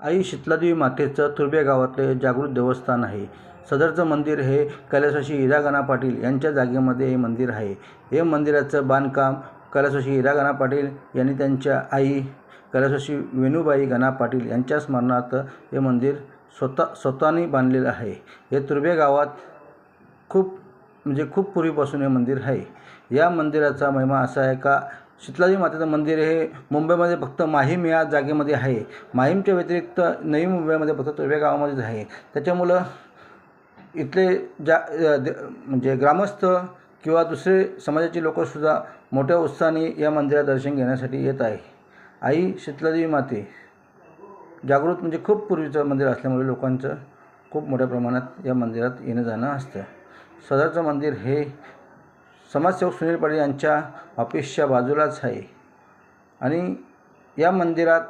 आई शीतलादेवी मातेचं तुर्भे गावातले जागृत देवस्थान आहे. सदरचं मंदिर हे कैलासवाशी हिरागणा पाटील यांच्या जागेमध्ये हे मंदिर आहे. हे मंदिराचं बांधकाम कैलासवाशी इरागाना पाटील यांनी त्यांच्या आई कैलासवाशी वेणूबाई गणा पाटील यांच्या स्मरणार्थ हे मंदिर स्वतः स्वतःने बांधलेलं आहे. हे तुर्भे गावात खूप म्हणजे खूप पूर्वीपासून हे मंदिर आहे. या मंदिराचा महिमा असा आहे का? शीतलादेवी मातेचं मंदिर हे मुंबईमध्ये फक्त माहीम या जागेमध्ये आहे. माहीमच्या व्यतिरिक्त नवी मुंबईमध्ये फक्त तुर्भे गावामध्येच आहे. त्याच्यामुळं इथले ज्या म्हणजे ग्रामस्थ किंवा दुसरे समाजाचे लोकसुद्धा मोठ्या उत्साहाने या मंदिरात दर्शन घेण्यासाठी येत आहे. आई शीतलादेवी माते. जागृत म्हणजे खूप पूर्वीचं मंदिर असल्यामुळे लोकांचं खूप मोठ्या प्रमाणात या मंदिरात येणं जाणं असतं. सदरचं मंदिर हे समाजसेवक सुनील पाटील यांच्या ऑफिसच्या बाजूलाच आहे. आणि या मंदिरात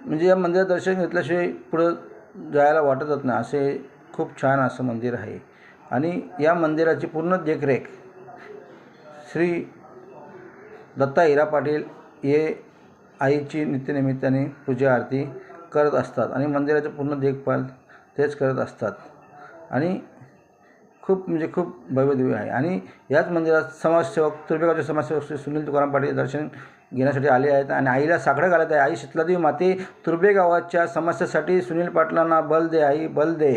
म्हणजे या मंदिरात दर्शन घेतल्याशिवाय पुढं जायला वाटतच नाही असे खूप छान असं मंदिर आहे. आणि या मंदिराची पूर्ण देखरेख श्री दत्ता हिरा पाटील हे आईची नित्यनिमित्ताने पूजा आरती करत असतात आणि मंदिराची पूर्ण देखभाल तेच करत असतात. आणि खूप म्हणजे खूप भव्यदिव्य आहे. आणि याच मंदिरात समाजसेवक तुर्भेगावचे समाजसेवक श्री सुनील तुकाराम पाटील दर्शन घेण्यासाठी आले आहेत. आणि आईला साकडं घालत आहे. आई शीतलादेवी माते तुर्भे गावाच्या समस्येसाठी सुनील पाटलांना बल दे आई बल दे.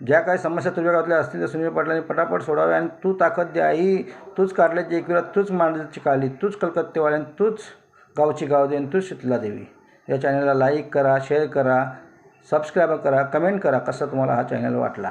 ज्या काही समस्या तुर्बेगावातल्या असतील त्या सुनील पाटलांनी पटापट सोडावे आणि तू ताकद दे आई. तूच कारल्याची एकविरा तूच मांडची काली तूच कलकत्तेवाल्यान तूच गावची गाव दे आणि तूच शीतलादेवी या चॅनलला लाईक करा शेअर करा सबस्क्राईब करा कमेंट करा कसा तुम्हाला हा चॅनल वाटला.